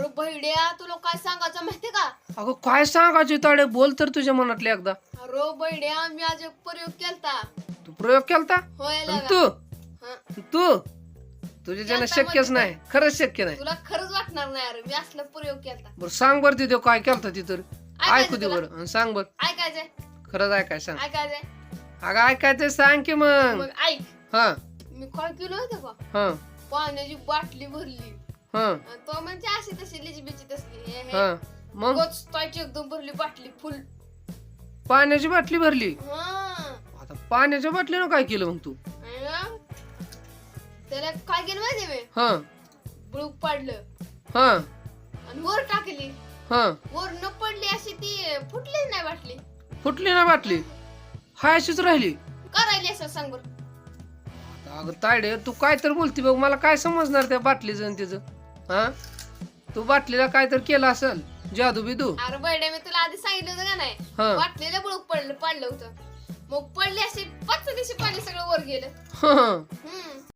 अरे बहिड्या तुला काय सांगायचं माहितीये का? अगं काय सांगायचे ताडे बोल तर तुझ्या मनातले एकदा. अरे बहिड्या मी आज एक प्रयोग केलता. तू प्रयोग केलता? होय आणि लगा. तू? हं. तू? तुझ्या ज्यानं केलता शक्यच म्हणजे नाही खरंच शक्य नाही. तुला खरंच वाटणार नाही अरे मी असला प्रयोग केलता. बरं सांग बरं तिथे काय केलता ती तर. ऐकू दे तुला? बरं आणि सांग बरं. ऐकायचंय. खरंच ऐकाय सांग. ऐकायचंय. अगं ऐकायचं सांग की मग. मग ऐक. हा. मी काय केलं होतं का हा. पाण्याची बाटली भरली. हा. आणि तो म्हणजे अशी तशी लिचबिची तसली हे- हे. हा. मग? एकदम भरली बाटली फुल. पाण्याची बाटली भरली? हा. आता पाण्याच्या बाटलीनं काय केलं मग तू? आणि त्याला काय केलं माहिती मी? हा. बुळूक पाडलं. हा. आणि वर टाकली. हा. वर न पडली अशी ती फुटलीच नाही बाटली. फुटली ना बाटली? हाय अशीच राहिली? करायली असं सांग बर? अगं तायडे तू काय तर बोलती बघ मला काय समजणार त्या बाटलीचं आणि तिचं? हा? तू बाटलीला काय तर केलं असेल जादू बिदू. अरे बर्डे मी तुला आधी सांगितलं होतं का नाही? हा. बाटलीला बुळूक पडलं पाडलं होतं. मग पडली अशी पाच दिवशी पाणी सगळं वर गेलं. हा. हम्म.